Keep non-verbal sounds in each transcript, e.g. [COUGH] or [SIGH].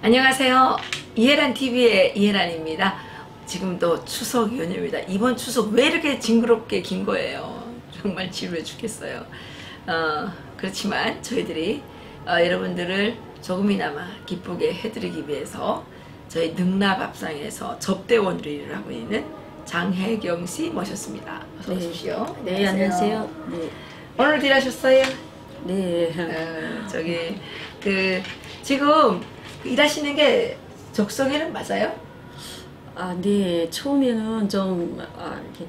안녕하세요. 이해란 TV의 이해란입니다. 지금도 추석 연휴입니다. 이번 추석 왜 이렇게 징그럽게 긴 거예요? 정말 지루해 죽겠어요. 어, 그렇지만 저희들이 어, 여러분들을 조금이나마 기쁘게 해드리기 위해서 저희 능라밥상에서 접대원으로 일을 하고 있는 장혜경 씨 모셨습니다. 어서 네. 오십시오. 네, 안녕하세요. 네. 오늘 일하셨어요? 네. 어, 저기 그 지금 일하시는 게 적성에는 맞아요? 아, 네. 처음에는 좀, 아, 이렇게,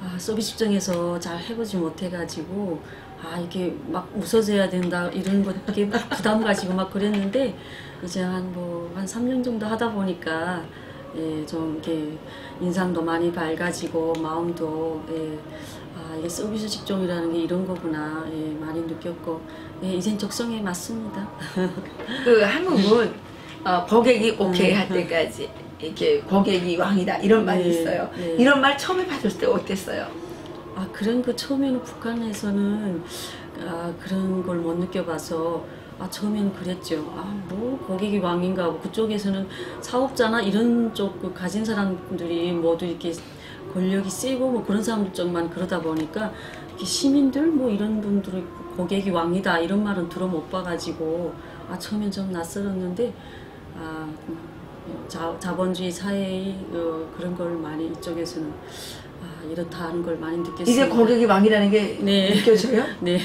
아, 서비스 입장에서 잘 해보지 못해가지고, 아, 이게 막 웃어줘야 된다, 이런 것, 이게 막 부담 가지고 막 그랬는데, 이제 한 뭐, 한 3년 정도 하다 보니까, 예, 좀 이렇게 인상도 많이 밝아지고, 마음도, 예, 아, 이게 서비스 직종이라는 게 이런 거구나, 예, 많이 느꼈고, 예, 이젠 적성에 맞습니다. 그 한국은 어, 고객이 오케이 음. 할 때까지 이렇게 고객이 왕이다 이런 말이 네, 있어요. 네. 이런 말 처음에 받을 때 어땠어요? 아 그런 그 처음에는 북한에서는 아 그런 걸 못 느껴봐서 아 처음에는 그랬죠. 아뭐 고객이 왕인가 하고 그쪽에서는 사업자나 이런 쪽그 가진 사람들이 모두 이렇게 권력이 세고 뭐 그런 사람들 쪽만 그러다 보니까 시민들 뭐 이런 분들이 고객이 왕이다 이런 말은 들어 못 봐가지고 아 처음엔 좀 낯설었는데 아 자, 자본주의 사회의 어, 그런 걸 많이 이쪽에서는 아, 이렇다 하는 걸 많이 느꼈습니다. 이제 고객이 왕이라는 게 네. 느껴져요? [LAUGHS] 네.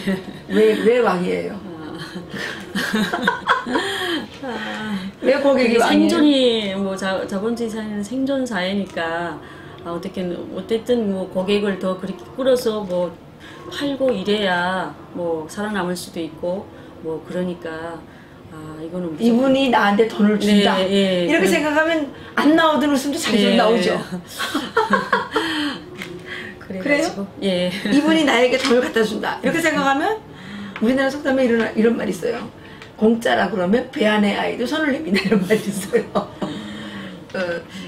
왜, 왜 왕이에요? [LAUGHS] 왜 고객이 왕이에요? 생존이 뭐 자, 자본주의 사회는 생존 사회니까 아, 어떻게 어쨌든 뭐 고객을 더 그렇게 끌어서 뭐 팔고 이래야 뭐 살아남을 수도 있고 뭐 그러니까 아 이거는 무조건- 이분이 나한테 돈을 준다. 네, 예, 이렇게 그런- 생각하면 안 나오던 웃음도 자주 네. 나오죠. [LAUGHS] 그래가지고 예 이분이 나에게 돈을 갖다 준다. 이렇게 생각하면 우리나라 속담에 이런, 이런 말이 있어요. 공짜라 그러면 배 안에 아이도 손을 내민다 이런 말이 있어요. [LAUGHS] 어,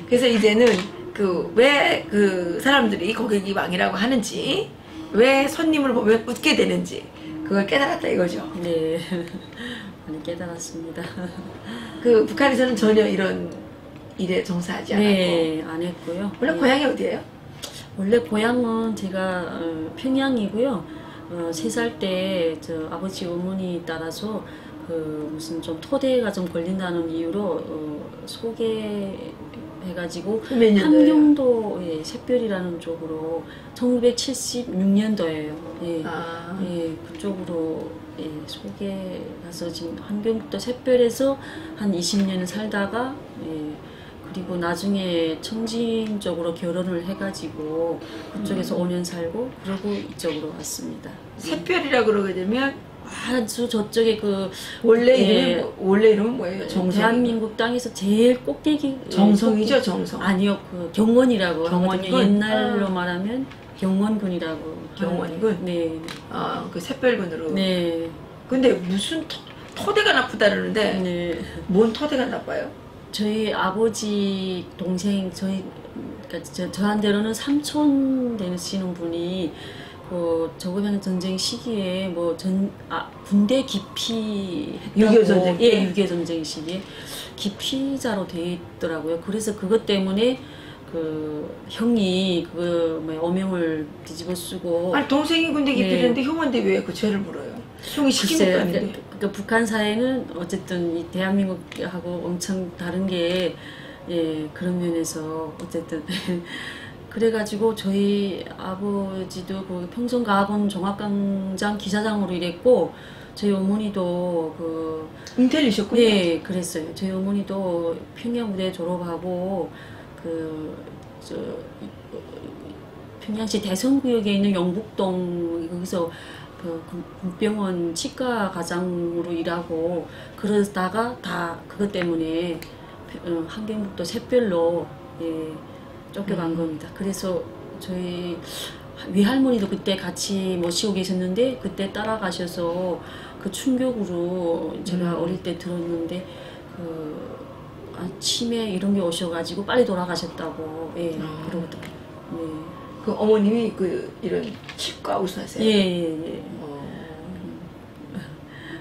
그래서 이제는 그 왜그 사람들이 고객이 왕이라고 하는지 왜 손님을 보면 웃게 되는지 그걸 깨달았다 이거죠. 네 많이 깨달았습니다. [LAUGHS] 그 북한에서는 전혀 이런 일에 종사하지 않았고 네 안 했고요. 원래 예. 고향이 어디예요? 원래 고향은 제가 어, 평양이고요. 어, 세살 때 저 아버지 어머니 따라서 그 무슨 좀 토대가 좀 걸린다는 이유로 어, 소개 해가지고 몇 년도예요? 함경도 예, 샛별이라는 쪽으로 1976년도예요. 예. 아, 예, 그쪽으로 예, 소개 가서 지금 한경북도 샛별에서 한 20년을 살다가 예, 그리고 나중에 청진 쪽으로 결혼을 해가지고 그쪽에서 음. 5년 살고 그러고 이쪽으로 왔습니다. 샛별이라 그러게 되면 아주 저쪽에 그 원래 예. 이름이 뭐- 원래 이름은 뭐예요? 정성. 대한민국 땅에서 제일 꼭대기 정성이죠, 꼭대기- 정성. 아니요 그 경원이라고? 하거든요. 옛날로 아. 말하면 경원군이라고 경원군? 하는- 네. 아, 그 샛별군으로. 네. 근데 무슨 토, 토대가 나쁘다는데 네. 뭔 토대가 나빠요? 저희 아버지 동생 저희 그러니까 저, 저한테로는 삼촌 되시는 분이 그 저거면 전쟁 시기에 뭐 전 아, 군대 기피 6.25 전쟁 때? 예, 6.25 전쟁 시기에 기피자로 돼 있더라고요. 그래서 그것 때문에 그 형이 그 뭐야, 어명을 뒤집어 쓰고 아니 동생이 군대 네. 기피했는데 형한테 왜 그 죄를 물어요? 형이 시킨 것도 글쎄요. 아닌데. 그러니까, 그러니까 북한 사회는 어쨌든 이 대한민국하고 엄청 다른 게 예, 그런 면에서 어쨌든 [LAUGHS] 그래가지고 저희 아버지도 그 평성가학원 종합광장 기사장으로 일했고 저희 어머니도 그 인텔리셨군요. 네, 그랬어요. 저희 어머니도 평양 무대 졸업하고 그 저 평양시 대성구역에 있는 영북동 거기서 그 군병원 치과 과장으로 일하고 그러다가 다 그것 때문에 어, 한경북도 샛별로 예, 쫓겨간 음. 겁니다. 그래서 저희 외할머니도 그때 같이 모시고 계셨는데 그때 따라가셔서 그 충격으로 제가 음. 어릴 때 들었는데 그 아, 치매 이런 게 오셔가지고 빨리 돌아가셨다고 예 아. 그러더라고요. 그 어머님이 그 이런 치과 의사세요. 예, 예, 예. 어.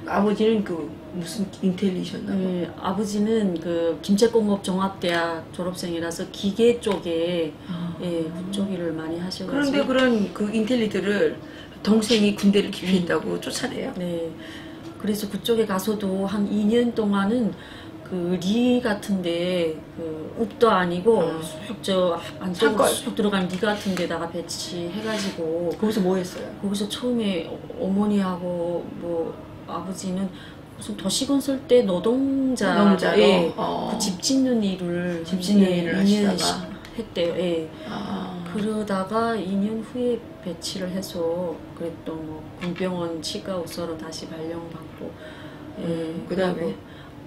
아버지는 그 무슨 인텔리셨나 봐. 네, 아버지는 그 김제공업 종합대학 졸업생이라서 기계 쪽에 아. 예, 그쪽 일을 많이 하셔가지고 그런데 그런 그 인텔리들을 동생이 군대를 기피했다고 쫓아내요. 네. 그래서 그쪽에 가서도 한 2년 동안은 그 리 같은데 그 읍도 아니고 어. 쑥저 안쪽으로 산골. 쑥 들어간 리 같은 데다가 배치해가지고 거기서 뭐 했어요? 거기서 처음에 어- 어머니하고 뭐 아버지는 무슨 도시 건설 때 노동자 노동자로? 예, 어. 그집 짓는 일을 집 짓는 예, 일을 2년 하시다가? 했대요. 예. 아. 그러다가 2년 후에 배치를 해서 그랬던 뭐 군병원 치과 의사로 다시 발령받고 예, 음, 그다음에? 그리고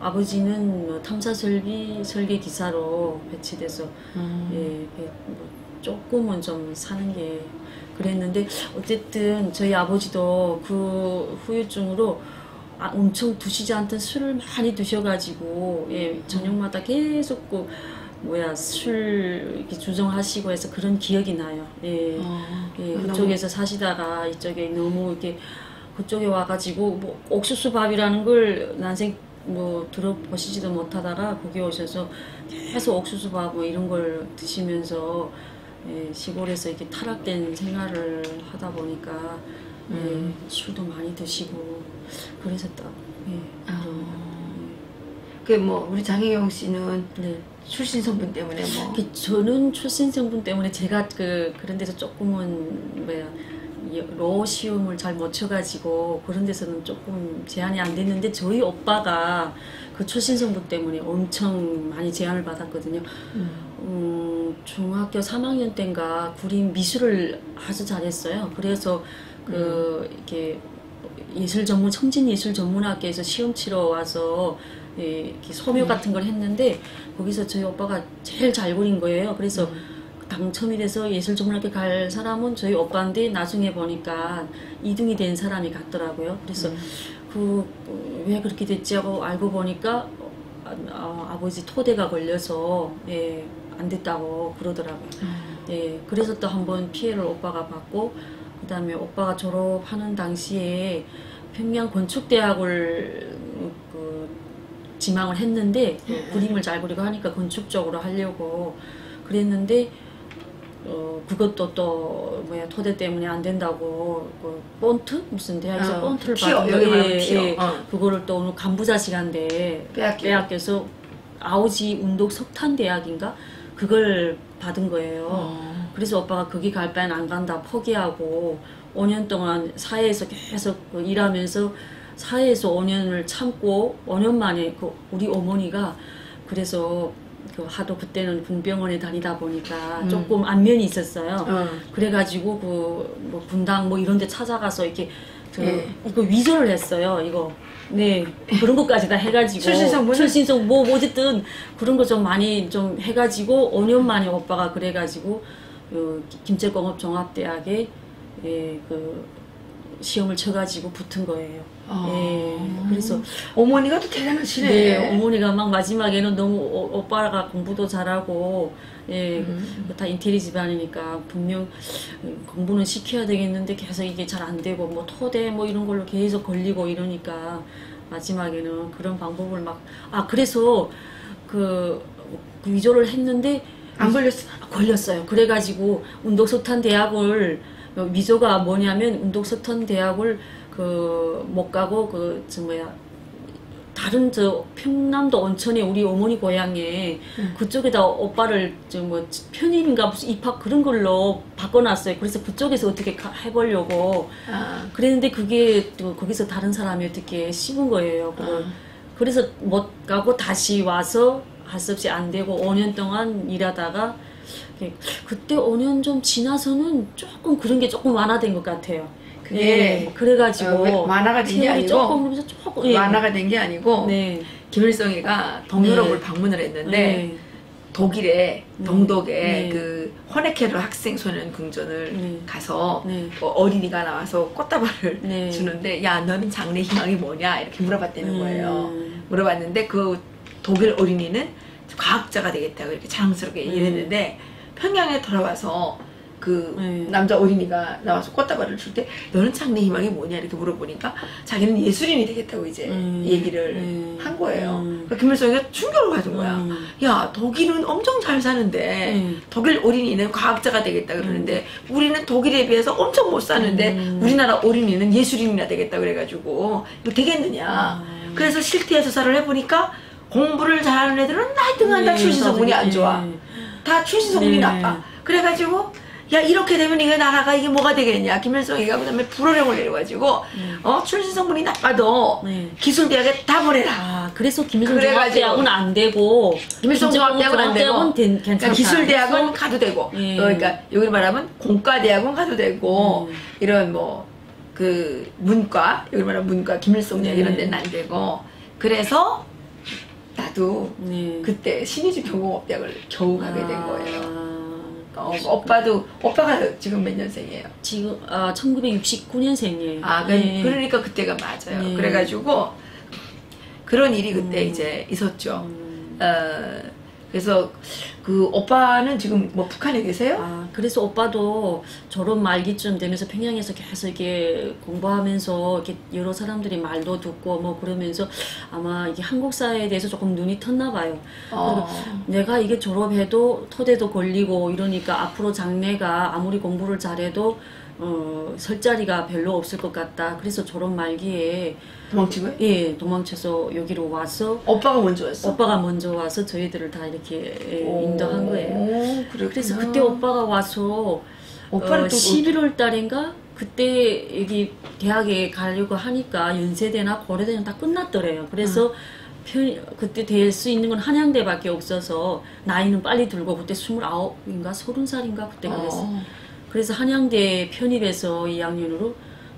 아버지는 뭐 탐사 설비 설계 기사로 배치돼서 음. 예, 배- 뭐 조금은 좀 사는 게 그랬는데 어쨌든 저희 아버지도 그 후유증으로 아, 엄청 드시지 않던 술을 많이 드셔가지고 예, 저녁마다 계속 그 뭐야 술 이렇게 주정하시고 해서 그런 기억이 나요. 예. 어. 예, 너무- 그쪽에서 사시다가 이쪽에 너무 이렇게 그쪽에 와가지고 뭐 옥수수 밥이라는 걸 난생 뭐 들어보시지도 못하다가 거기 오셔서 계속 옥수수 밥뭐 이런 걸 드시면서 예, 시골에서 이렇게 타락된 생활을 하다 보니까 음. 예, 술도 많이 드시고 그래서 딱 예, 아. 그뭐 우리 장혜경 씨는 예. 네. 출신 성분 때문에 뭐그 저는 출신 성분 때문에 제가 그 그런 데서 조금은 뭐야 이- 로 시험을 잘 못 쳐가지고 그런 데서는 조금 제한이 안 됐는데 저희 오빠가 그 출신 성분 때문에 엄청 많이 제한을 받았거든요. 음. 음, 중학교 3학년 때인가 그림 미술을 아주 잘했어요. 그래서 그 이렇게 예술 전문 청진 예술 전문학교에서 시험 치러 와서 예, 이렇게 소묘 같은 걸 했는데 거기서 저희 오빠가 제일 잘 그린 거예요. 그래서 당첨이 돼서 예술 전문학교 갈 사람은 저희 오빠인데 나중에 보니까 2등이 된 사람이 같더라고요. 그래서 그왜 그렇게 됐지 하고 알고 보니까 아, 아, 아 버지 토대가 걸려서 예, 안 됐다고 그러더라고요. 예, 그래서 또 한번 피해를 오빠가 받고 그 다음에 오빠가 졸업하는 당시에 평양 건축대학을 그 지망을 했는데 그 그림을 잘 그리고 하니까 건축 쪽으로 하려고 그랬는데 어 그것도 또 뭐야 토대 때문에 안 된다고 그 본트 무슨 대학에서 어, 본트를 받은 여기 예, 티어. 예. 어. 그거를 또 오늘 간부자식한테 빼앗겨. 빼앗겨서 아우지 운동 석탄 대학인가 그걸 받은 거예요. 어. 그래서 오빠가 거기 갈 바엔 안 간다 포기하고 5년 동안 사회에서 계속 그 일하면서 사회에서 5년을 참고 5년 만에 그 우리 어머니가 그래서 그 하도 그때는 군병원에 다니다 보니까 음. 조금 안면이 있었어요. 어. 그래가지고 그 뭐 분당 뭐 이런 데 찾아가서 이렇게 그 예. 이거 위조를 했어요. 이거 네 그런 것까지 다 해가지고 [LAUGHS] 출신성분을? 출신성 뭐 어쨌든 그런 거 좀 많이 좀 해가지고 5년 만에 오빠가 그래가지고 그 김제공업 종합대학에 예, 그 시험을 쳐가지고 붙은 거예요. 어. 예, 그래서 어머니가 또 대단하시네. 네, 어머니가 막 마지막에는 너무 오, 오빠가 공부도 잘하고 예, 음. 그다 인테리 집안이니까 분명 공부는 시켜야 되겠는데 계속 이게 잘 안 되고 뭐 토대 뭐 이런 걸로 계속 걸리고 이러니까 마지막에는 그런 방법을 막 아 그래서 그, 그 위조를 했는데 안 걸렸어. 걸렸어요. 그래가지고 운동석탄 대학을 위조가 뭐냐면 운동석탄 대학을 그 못 가고 그 저 뭐야 다른 저 평남도 온천에 우리 어머니 고향에 음. 그쪽에다 오빠를 저뭐 편입인가 무슨 입학 그런 걸로 바꿔놨어요. 그래서 그쪽에서 어떻게 가- 해보려고 아. 그랬는데 그게 또 거기서 다른 사람이 어떻게 씹은 거예요. 그걸. 아. 그래서 못 가고 다시 와서 할 수 없이 안 되고 5년 동안 일하다가 이렇게 그때 5년 좀 지나서는 조금 그런 게 조금 완화된 것 같아요. 그게 예, 그래가지고 어, 왜 완화가 된게 체력이 아니고 조금 조금 예. 완화가 된 게 아니고 네. 김일성이가 동유럽을 네. 방문을 했는데 네. 독일의 네. 동독에 네. 그 허네케르 학생 소년 궁전을 네. 가서 네. 어, 어린이가 나와서 꽃다발을 네. [LAUGHS] 주는데 야 너는 장래 희망이 뭐냐 이렇게 물어봤다는 거예요. 음. 물어봤는데 그 독일 어린이는 과학자가 되겠다고 이렇게 자랑스럽게 음. 얘기했는데 평양에 돌아와서 그 네. 남자 어린이가 나와서 꽃다발을 줄 때 너는 장래 희망이 뭐냐 이렇게 물어보니까 자기는 예술인이 되겠다고 이제 음. 얘기를 음. 한 거예요. 음. 그러니까 김일성이가 충격을 받은 거야. 음. 야 독일은 엄청 잘 사는데 음. 독일 어린이는 과학자가 되겠다 그러는데 우리는 독일에 비해서 엄청 못 사는데 음. 우리나라 어린이는 예술인이나 되겠다 그래가지고 이거 되겠느냐. 아. 그래서 실태 조사를 해보니까 공부를 잘하는 애들은 하여튼간 다 네, 출신 성분이 안 좋아. 네. 다 출신 성분이 네. 나빠. 그래가지고 야 이렇게 되면 이게 나라가 이게 뭐가 되겠냐. 김일성이가 그다음에 불호령을 내려가지고 네. 어 출신 성분이 나빠도 네. 기술대학에 다 보내라. 아, 그래서 김일성 종합대학은 안 되고 김일성 종합대학은 안 되고 된- 그러니까. 기술대학은 가도 되고 예. 그러니까 여기로 말하면 공과대학은 가도 되고 음. 이런 뭐 그 문과 여기 말하면 문과 김일성 대학 네. 이런 데는 안 되고 그래서 나도 네. 그때 신의주 경공업대학을 겨우 가게 된 아, 거예요. 어, 오빠도 오빠가 지금 몇 년생이에요? 지금 아 1969년생이에요. 아 그, 그러니까 그때가 맞아요. 네. 그래가지고 그런 일이 그때 음. 이제 있었죠. 음. 어, 그래서 그 오빠는 지금 뭐 북한에 계세요? 아, 그래서 오빠도 졸업 말기쯤 되면서 평양에서 계속 이렇게 공부하면서 이렇게 여러 사람들이 말도 듣고 뭐 그러면서 아마 이게 한국 사회에 대해서 조금 눈이 텄나 봐요. 어. 내가 이게 졸업해도 토대도 걸리고 이러니까 앞으로 장래가 아무리 공부를 잘해도 어, 설 자리가 별로 없을 것 같다. 그래서 졸업 말기에 도망치고요? 예 도망쳐서 여기로 와서 오빠가 먼저 왔어? 오빠가 먼저 와서 저희들을 다 이렇게 예, 인도한 거예요. 오, 그랬구나. 그래서 그때 오빠가 와서 오빠는 어, 또 11월 달인가 그때 여기 대학에 가려고 하니까 연세대나 고려대는 다 끝났더래요. 그래서 편, 그때 될 수 있는 건 한양대밖에 없어서 나이는 빨리 들고 그때 29인가 30살인가 그때 그랬어. 어. 그래서 한양대 편입해서 2학년으로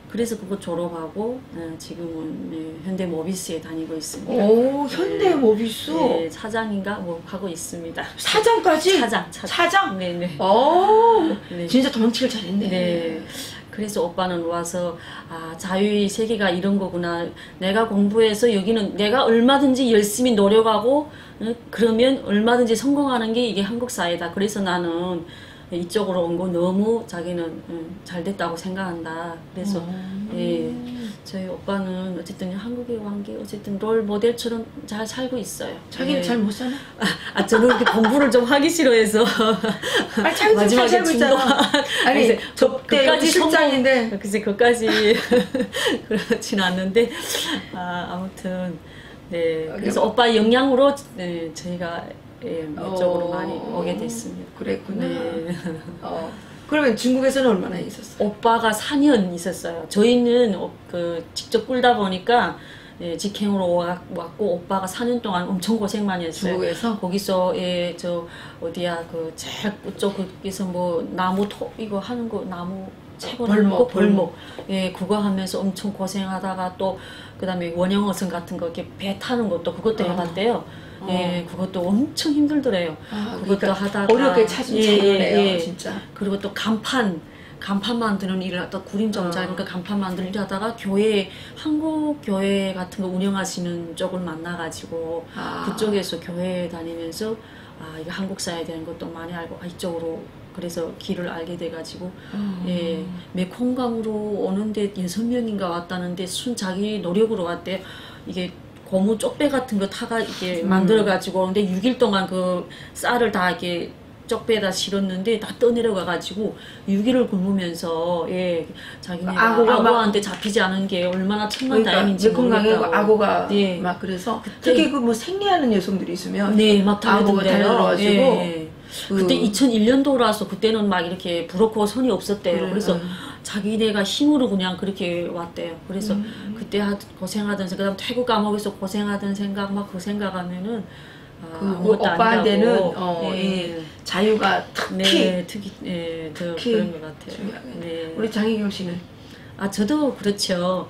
그래서 그거 졸업하고 어, 지금은 네, 현대 모비스에 다니고 있습니다. 오, 현대 모비스 네, 사장인가 뭐 하고 있습니다. 사장까지? 사장, 사장. 사장? 네네. 오, 네. 진짜 도망치길 잘했네. 네. 그래서 오빠는 와서 아 자유의 세계가 이런 거구나. 내가 공부해서 여기는 내가 얼마든지 열심히 노력하고 어, 그러면 얼마든지 성공하는 게 이게 한국 사회다. 그래서 나는 이쪽으로 온 거 너무 자기는 음, 잘 됐다고 생각한다. 그래서 음. 예, 저희 오빠는 어쨌든 한국에 온게 어쨌든 롤 모델처럼 잘 살고 있어요. 자기는 예. 잘못 사나? 아 저는 이렇게 공부를 좀 하기 싫어해서 자기 마지막에 잘 살고 있잖아. 아니, 그까지 실장인데. 글쎄 그까지 [LAUGHS] 그렇진 않는데 아, 아무튼 네 그래서 어, 오빠 영향으로 네, 저희가 예, 이쪽으로 어, 많이 오게 됐습니다. 그랬구나. 네. 어. 그러면 중국에서는 얼마나 있었어? 오빠가 4년 있었어요. 저희는 어, 그 직접 끌다 보니까 예, 직행으로 와- 왔고 오빠가 4년 동안 엄청 고생 많이 했어요. 중국에서? 거기서 예, 저 어디야 그 제일 그쪽 거기서 뭐 나무 토 이거 하는 거 나무 채벌하는 벌목, 거 벌목 예 그거 하면서 엄청 고생하다가 또 그다음에 원형어선 같은 거 이렇게 배 타는 것도 그것도 어. 해봤대요. 예 그것도 엄청 힘들더래요. 아, 그것도 그러니까 하다가 어렵게 찾은 예, 자료네요, 예, 예. 진짜. 그리고 또 간판 간판 만드는 일을 하다 구림 정자니까 어. 간판 만드는 일 하다가 교회 한국 교회 같은 거 운영하시는 쪽을 만나가지고 아. 그쪽에서 교회 다니면서 아 이게 한국 사회에 대한 것도 많이 알고 아, 이쪽으로 그래서 길을 알게 돼가지고 음. 예 메콩강으로 오는데 여섯 명인가 왔다는데 순 자기 노력으로 왔대 이게 고무 쪽배 같은 거 타가 이렇게 음. 만들어가지고 오는데 6일 동안 그 쌀을 다 이렇게 쪽배에다 실었는데 다 떠내려가 가지고 6일을 굶으면서 예 자기네가 악어가 막- 악어한테 잡히지 않은 게 얼마나 천만 그러니까 다행인지 모르겠다고. 악어가 예. 막 그래서 특히 그 뭐 생리하는 여성들이 있으면 네, 막 악어가 달려들어요. 달려들어가지고 예. 그- 그때 2001년도라서 그때는 막 이렇게 부럽고 선이 없었대요. 그래, 그래서 음. 자기네가 힘으로 그냥 그렇게 왔대요. 그래서 음. 그때 하, 고생하던 생각, 그다음 태국 감옥에서 고생하던 생각 막 그 생각하면은 아, 그 아무것도 오빠한테는. 어, 예. 이 자유가 특히 네, 특히 예, 더 특히 그런 것 같아요. 중요하게. 네. 우리 장희경 씨는 아 저도 그렇죠.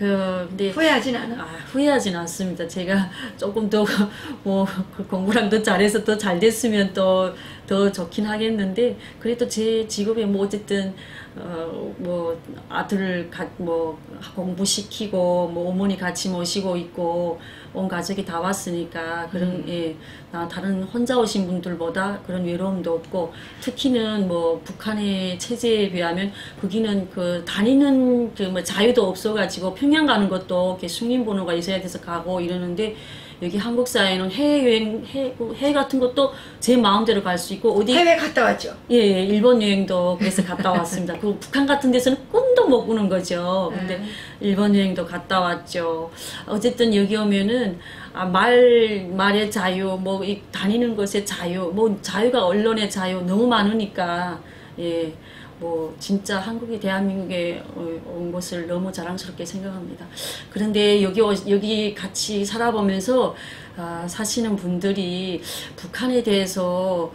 그 근데 후회하진 않아. 아, 후회하진 않습니다. 제가 조금 더 [LAUGHS] 뭐 공부랑 더 잘해서 더 잘 됐으면 또 더 좋긴 하겠는데 그래도 제 직업에 뭐 어쨌든 어 뭐 아들을 가, 뭐 공부시키고 뭐 어머니 같이 모시고 있고 온 가족이 다 왔으니까 그런 음. 예, 나 다른 혼자 오신 분들보다 그런 외로움도 없고 특히는 뭐 북한의 체제에 비하면 거기는 그 다니는 그 뭐 자유도 없어가지고 평양 가는 것도 이렇게 승인 번호가 있어야 돼서 가고 이러는데 여기 한국 사회는 해외 여행 해, 해외 같은 것도 제 마음대로 갈 수 있고 어디 해외 갔다 왔죠. 예, 예, 일본 여행도 그래서 갔다 [LAUGHS] 왔습니다. 그 북한 같은 데서는 꿈도 못 꾸는 거죠. 근데 음. 일본 여행도 갔다 왔죠. 어쨌든 여기 오면은 아, 말 말의 자유, 뭐 이, 다니는 것의 자유, 뭐 자유가 언론의 자유 너무 많으니까 예. 뭐 진짜 한국이 대한민국에 어, 온 것을 너무 자랑스럽게 생각합니다. 그런데 여기 오- 여기 같이 살아보면서 아, 사시는 분들이 북한에 대해서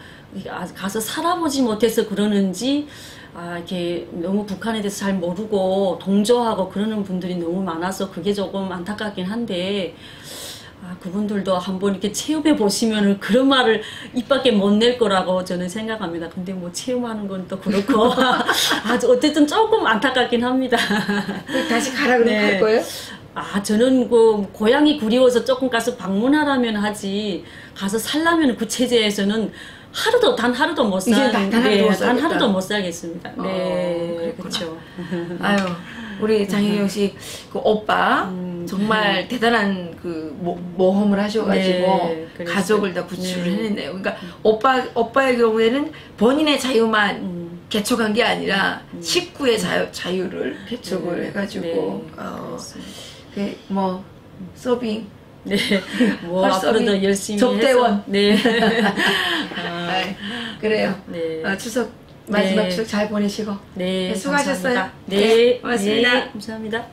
아, 가서 살아보지 못해서 그러는지 아, 이렇게 너무 북한에 대해서 잘 모르고 동조하고 그러는 분들이 너무 많아서 그게 조금 안타깝긴 한데 아, 그분들도 한번 이렇게 체험해 보시면은 그런 말을 입 밖에 못 낼 거라고 저는 생각합니다. 근데 뭐 체험하는 건 또 그렇고 [LAUGHS] 아주 어쨌든 조금 안타깝긴 합니다. 다시 가라 그러면 네. 갈 거예요? 아, 저는 그 고향이 그리워서 조금 가서 방문하라면 하지 가서 살라면 그 체제에서는 하루도 단 하루도 못 이제 살, 단- 단 하루도 못단 살겠다. 하루도 못 살겠습니다. 어, 네, 그랬구나. 그렇죠. 아유, 우리 장혜경 씨, 그 오빠, 음. 정말 대단한 그 모, 모험을 하셔가지고, 네. 가족을 다 구출을 네. 해냈네요. 그러니까, 오빠, 오빠의 경우에는 본인의 자유만 음. 개척한 게 아니라, 음. 식구의 자유, 자유를 개척을 네, 해가지고, 네, 어. 그, 뭐, 서빙, 네, [LAUGHS] 뭐 앞으로도 열심히 접대원. 해서 네, [LAUGHS] 아이, 그래요. 네, 어, 추석, 마지막 네. 추석 잘 보내시고, 네, 네, 수고하셨어요. 감사합니다. 네, 네, 고맙습니다. 네, 감사합니다.